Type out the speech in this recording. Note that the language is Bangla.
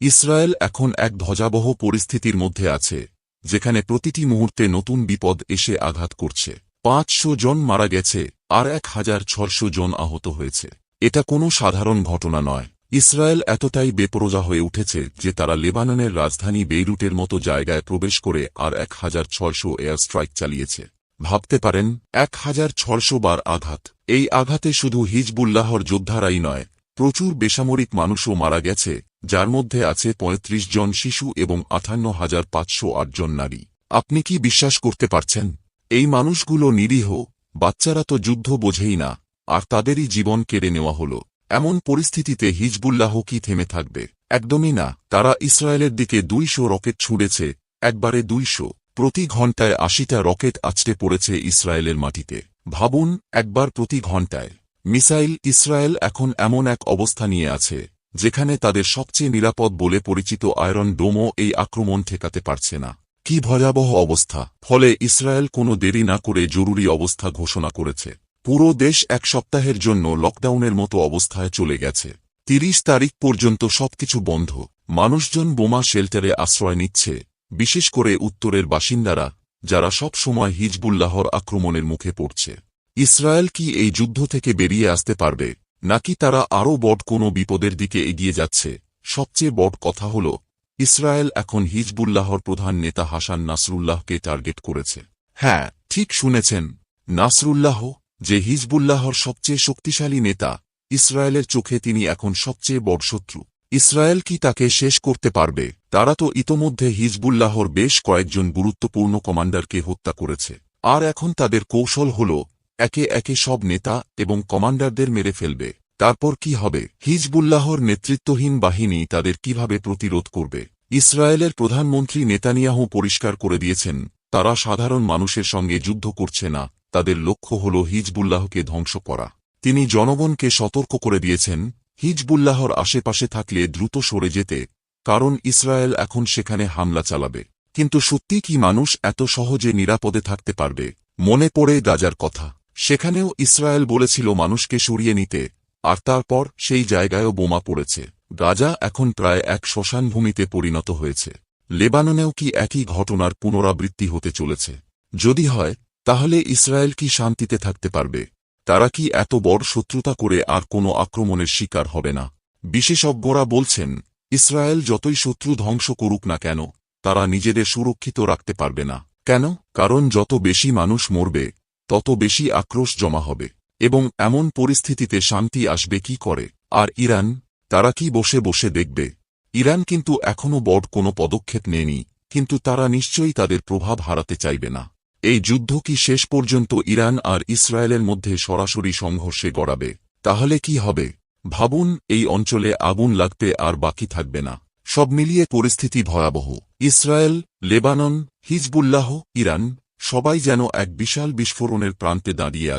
ইসরায়েল এখন এক ধ্বজাবহ পরিস্থিতির মধ্যে আছে, যেখানে প্রতিটি মুহূর্তে নতুন বিপদ এসে আঘাত করছে। পাঁচশো জন মারা গেছে, আর এক হাজার ছশো জন আহত হয়েছে। এটা কোনো সাধারণ ঘটনা নয়। ইসরায়েল এতটাই বেপরোজা হয়ে উঠেছে যে তারা লেবাননের রাজধানী বেইরুটের মতো জায়গায় প্রবেশ করে আর এক হাজার ছয়শো এয়ার স্ট্রাইক চালিয়েছে। ভাবতে পারেন, এক হাজার ছয়শো বার আঘাত। এই আঘাতে শুধু হিজবুল্লাহর যোদ্ধারাই নয় প্রচুর বেসামরিক মানুষও মারা গেছে, যার মধ্যে আছে ৩৫ জন শিশু এবং আঠান্ন হাজার পাঁচশো জন নারী। আপনি কি বিশ্বাস করতে পারছেন? এই মানুষগুলো নিরীহ, বাচ্চারা তো যুদ্ধ বোঝেই না, আর তাদেরই জীবন কেড়ে নেওয়া হল। এমন পরিস্থিতিতে হিজবুল্লাহ কি থেমে থাকবে? একদমই না, তারা ইসরায়েলের দিকে দুইশো রকেট ছুঁড়েছে, একবারে দুইশো। প্রতি ঘণ্টায় আশিটা রকেট আছড়ে পড়েছে ইসরায়েলের মাটিতে। ভাবুন, একবার প্রতি ঘণ্টায়। মিসাইল ইসরায়েল এখন এমন এক অবস্থা নিয়ে আছে, যেখানে তাদের সবচেয়ে নিরাপদ বলে পরিচিত আয়রন ডোমও এই আক্রমণ ঠেকাতে পারছে না। কি ভয়াবহ অবস্থা! ফলে ইসরায়েল কোনো দেরি না করে জরুরি অবস্থা ঘোষণা করেছে। পুরো দেশ এক সপ্তাহের জন্য লকডাউনের মতো অবস্থায় চলে গেছে। তিরিশ তারিখ পর্যন্ত সবকিছু বন্ধ। মানুষজন বোমা শেল্টারে আশ্রয় নিচ্ছে, বিশেষ করে উত্তরের বাসিন্দারা, যারা সব সময় হিজবুল্লাহর আক্রমণের মুখে পড়ছে। ইসরায়েল কি এই যুদ্ধ থেকে বেরিয়ে আসতে পারবে? নাকি তারা আরও বড় কোনো বিপদের দিকে এগিয়ে যাচ্ছে? সবচেয়ে বড় কথা হল, ইসরায়েল এখন হিজবুল্লাহর প্রধান নেতা হাসান নাসরুল্লাহকে টার্গেট করেছে। হ্যাঁ ঠিক শুনেছেন। নাসরুল্লাহ, যে হিজবুল্লাহর সবচেয়ে শক্তিশালী নেতা, ইসরায়েলের চোখে তিনি এখন সবচেয়ে বড় শত্রু। ইসরায়েল কি তাকে শেষ করতে পারবে? তারা তো ইতোমধ্যে হিজবুল্লাহর বেশ কয়েকজন গুরুত্বপূর্ণ কমান্ডারকে হত্যা করেছে। আর এখন তাদের কৌশল হল একে একে সব নেতা এবং কমান্ডারদের মেরে ফেলবে। তারপর কি হবে? হিজবুল্লাহর নেতৃত্বহীন বাহিনী তাদের কীভাবে প্রতিরোধ করবে? ইসরায়েলের প্রধানমন্ত্রী নেতানিয়াহু পরিষ্কার করে দিয়েছেন, তারা সাধারণ মানুষের সঙ্গে যুদ্ধ করছে না, তাদের লক্ষ্য হল হিজবুল্লাহকে ধ্বংস করা। তিনি জনগণকে সতর্ক করে দিয়েছেন, হিজবুল্লাহর আশেপাশে থাকলে দ্রুত সরে যেতে, কারণ ইসরায়েল এখন সেখানে হামলা চালাবে। কিন্তু সত্যি কি মানুষ এত সহজে নিরাপদে থাকতে পারবে? মনে পড়ে গাজার কথা। সেখানেও ইসরায়েল বলেছিল মানুষকে সরিয়ে নিতে, আর তারপর সেই জায়গায়ও বোমা পড়েছে। গাজা এখন প্রায় এক শ্মশানভূমিতে পরিণত হয়েছে। লেবাননেও কি একই ঘটনার পুনরাবৃত্তি হতে চলেছে? যদি হয়, তাহলে ইসরায়েল কি শান্তিতে থাকতে পারবে? তারা কি এত বড় শত্রুতা করে আর কোনো আক্রমণের শিকার হবে না? বিশেষজ্ঞরা বলছেন, ইসরায়েল যতই শত্রু ধ্বংস করুক না কেন, তারা নিজেদের সুরক্ষিত রাখতে পারবে না। কেন? কারণ যত বেশি মানুষ মরবে তত বেশি আক্রোশ জমা হবে। এবং এমন পরিস্থিতিতে শান্তি আসবে কি করে? আর ইরান? তারা কি বসে বসে দেখবে? ইরান কিন্তু এখনও বড় কোনো পদক্ষেপ নেয়নি, কিন্তু তারা নিশ্চয়ই তাদের প্রভাব হারাতে চাইবে না। এই যুদ্ধ কি শেষ পর্যন্ত ইরান আর ইসরায়েলের মধ্যে সরাসরি সংঘর্ষে গড়াবে? তাহলে কি হবে? ভাবুন, এই অঞ্চলে আগুন লাগতে আর বাকি থাকবে না। সব মিলিয়ে পরিস্থিতি ভয়াবহ। ইসরায়েল, লেবানন, হিজবুল্লাহ, ইরান সবাই যেন এক বিশাল বিস্ফোরণের প্রান্তে দাঁড়িয়ে আছে।